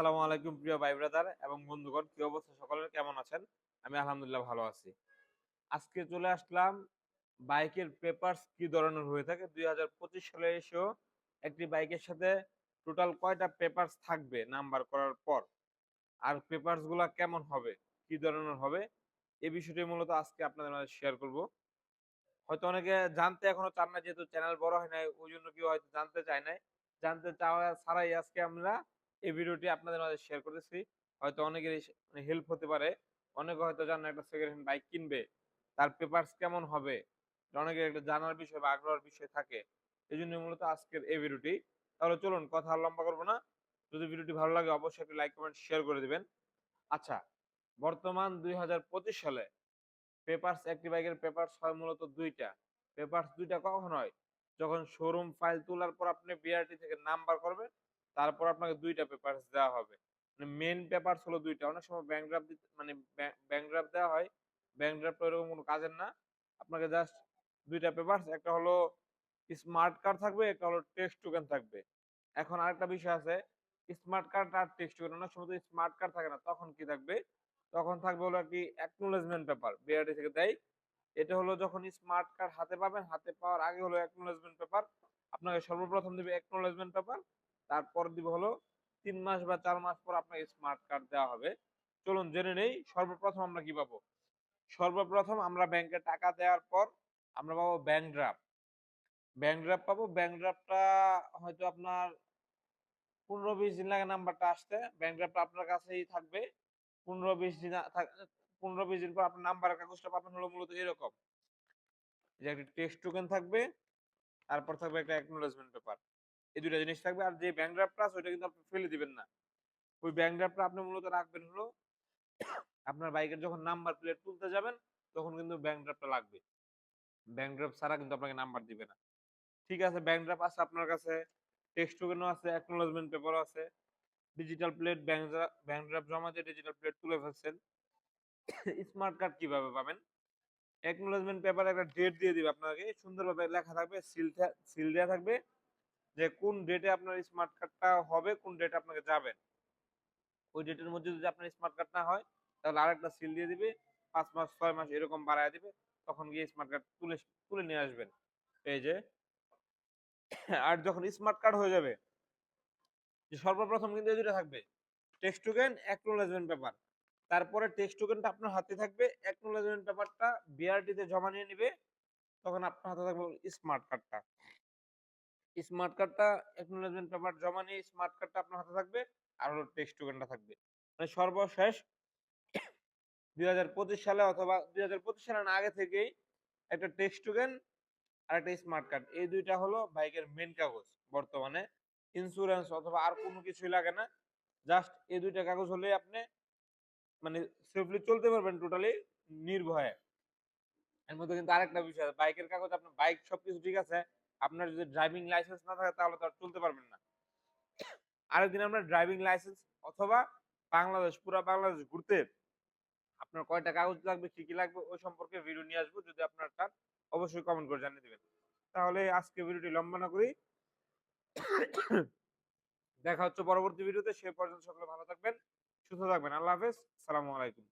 আসসালামু আলাইকুম প্রিয় ভাই ব্রাদার এবং বন্ধুগণ, কি অবস্থা সকলের? কেমন আছেন? আমি আলহামদুলিল্লাহ ভালো আছি। আজকে চলে আসলাম বাইকের পেপারস কি ধরনের হয়ে থাকে? দুই সালে এসেও একটি বাইকের সাথে টোটাল কয়টা পেপারস থাকবে নাম্বার করার পর? আর পেপারসগুলা কেমন হবে? কি ধরনের হবে? এই বিষয়টি মূলত আজকে আপনাদের মাঝে শেয়ার করব। হয়তো অনেকে জানতে এখনও চান না, যেহেতু চ্যানেল বড় হয় নাই, ওই জন্য কেউ হয়তো জানতে চায় নাই। জানতে চাওয়া ছাড়াই আজকে আমরা এই ভিডিওটি আপনাদের মাঝে শেয়ার করতেছি। হয়তো অনেকের হেল্প হতে পারে। অনেকে হয়তো জানেন একটা সেকেন্ড হ্যান্ড বাইক কিনবে, তার পেপারস কেমন হবে অনেকের একটা জানার বিষয় বা আগ্রহের বিষয় থাকে। এই জন্য মূলত আজকের এই ভিডিওটি। তাহলে চলুন কথা আর লম্বা করব না। যদি ভিডিওটি ভালো লাগে অবশ্যই একটি লাইক কমেন্ট শেয়ার করে দিবেন। আচ্ছা বর্তমান দুই হাজার পঁচিশ সালে পেপারস একটি বাইকের পেপারস হয় মূলত দুইটা। পেপারস দুইটা কখন হয়? যখন শোরুম ফাইল তোলার পর আপনি বিআরটি থেকে নাম্বার করবেন তারপর আপনাকে দুইটা পেপারস দেওয়া হবে। মানে মেন পেপারস হলো দুইটা। অনেক সময় ব্যাংক ড্রাফট মানে ব্যাংক ড্রাফট দেওয়া হয়। ব্যাংক ড্রাফট এরকম কোনো কাজের না। আপনাকে জাস্ট দুইটা পেপারস একটা হলো স্মার্ট কার্ড থাকবে, একটা হলো টেক্সট টোকেন থাকবে। এখন আরেকটা বিষয় আছে স্মার্ট কার্ড আর টেক্সট টোকেন অনেক সময় স্মার্ট কার্ড থাকে না, তখন কি থাকবে? তখন থাকবে হলো একটি অ্যাকনোলেজমেন্ট পেপার বিআরটি থেকে দেয়। এটা হলো যখন স্মার্ট কার্ড হাতে পাবেন, হাতে পাওয়ার আগে হলো অ্যাকনোলেজমেন্ট পেপার আপনাকে সর্বপ্রথম দিবে অ্যাকনোলেজমেন্ট পেপার তারপর দিব হলো তিন মাস বা চার মাস পর আপনাকে স্মার্ট কার্ড দেওয়া হবে। চলুন জেনে নেই, সর্বপ্রথম আমরা কি পাবো? সর্বপ্রথম আমরা ব্যাংকে টাকা দেওয়ার পর আমরা পাবো ব্যাংক ড্রাফট ব্যাংক ড্রাফট পাবো ব্যাংক ড্রাফটটা হয়তো আপনার পনেরো বিশ দিন লাগে নাম্বারটা আসতে ব্যাংক ড্রাফটটা আপনার কাছেই থাকবে। পনেরো বিশ দিন পনেরো বিশ দিন পর আপনার নাম্বারের কাগজটা পাবেন হলো মূলত এরকম। যে একটা টেক্সট টোকেন থাকবে, তারপর থাকবে একটা অ্যাকনোলেজমেন্ট পেপার এই দুইটা জিনিস থাকবে। আর যে ব্যাংক ড্রাফটটা আছে, ওইটা কিন্তু আপনি ফেলে দিবেন না। ওই ব্যাংক ড্রাফটটা আপনি মূলত রাখবেন হলো আপনার বাইকের যখন নাম্বার প্লেট তুলতে যাবেন, তখন কিন্তু ব্যাংক ড্রাফটটা লাগবে। ব্যাংক ড্রাফট ছাড়া কিন্তু আপনাকে নাম্বার দিবে না। ঠিক আছে ব্যাংক ড্রাফট আছে আপনার কাছে টেক্সট টোকেনও আছে অ্যাকনোলেজমেন্ট পেপারও আছে। Digital plate bank bank draft জমা দিয়ে ডিজিটাল প্লেট তুলে ফেলছেন। স্মার্ট কার্ড কীভাবে পাবেন? অ্যাকনোলেজমেন্ট পেপারে একটা ডেট দিয়ে দিবে আপনাকে। সুন্দরভাবে লেখা থাকবে সিল সিল দেওয়া থাকবে। যে কোন ডেটে আপনার স্মার্ট কার্ডটা হবে, কোন ডেটে আপনাকে যাবেন ওই ডেটের মধ্যে যদি আপনার স্মার্ট কার্ড না হয়, তাহলে আরেকটা সিল দিয়ে দিবে, পাঁচ মাস, ছয় মাস এরকম বাড়ায় দিবে, তখন গিয়ে স্মার্ট কার্ড তুলে তুলে নিয়ে আসবেন। এই যে, আর যখন স্মার্ট কার্ড হয়ে যাবে, যে সর্বপ্রথম কিন্তু এই দুটো থাকবে। টেক্সট টোকেন অ্যাকনোলেজমেন্ট পেপার তারপরে টেক্সট টোকেনটা আপনার হাতে থাকবে অ্যাকনোলেজমেন্ট পেপারটা বিআরটিতে জমা নিয়ে নিবে, তখন আপনার হাতে থাকবে স্মার্ট কার্ডটা স্মার্ট কার্ডটা অ্যাকনোলেজমেন্ট পেপার জমা নিয়ে স্মার্ট কার্ডটা আপনার হাতে থাকবে, আর হলো টেক্সট টোকেনটা থাকবে। মানে সর্বশেষ দুই সালে অথবা দুই সালের আগে থেকেই একটা টেক্সট টোকেন আর একটা স্মার্ট কার্ড এই দুইটা হলো বাইকের মেন কাগজ বর্তমানে। ইন্স্যুরেন্স অথবা আর কোনো কিছুই লাগে না। জাস্ট এই দুইটা কাগজ হলে আপনি মানে সেফলি চলতে পারবেন টোটালি নির্ভয়ে। এর মধ্যে কিন্তু আরেকটা বিষয় বাইকের কাগজ, আপনার বাইক সবকিছু ঠিক আছে আপনার যদি ড্রাইভিং লাইসেন্স না থাকে, তাহলে তো আর চলতে পারবেন না। আরেকদিন আমরা ড্রাইভিং লাইসেন্স অথবা বাংলাদেশ, পুরো বাংলাদেশ ঘুরতে আপনার কয়টা কাগজ লাগবে, কি কি লাগবে, ওই সম্পর্কে ভিডিও নিয়ে আসব। যদি আপনার তার অবশ্যই কমেন্ট করে জানিয়ে দেবেন। তাহলে আজকে ভিডিওটি লম্বা না করি দেখা হচ্ছে পরবর্তী ভিডিওতে সে পর্যন্ত সকলে ভালো থাকবেন, সুস্থ থাকবেন। আল্লাহ হাফেজ। সালামু আলাইকুম।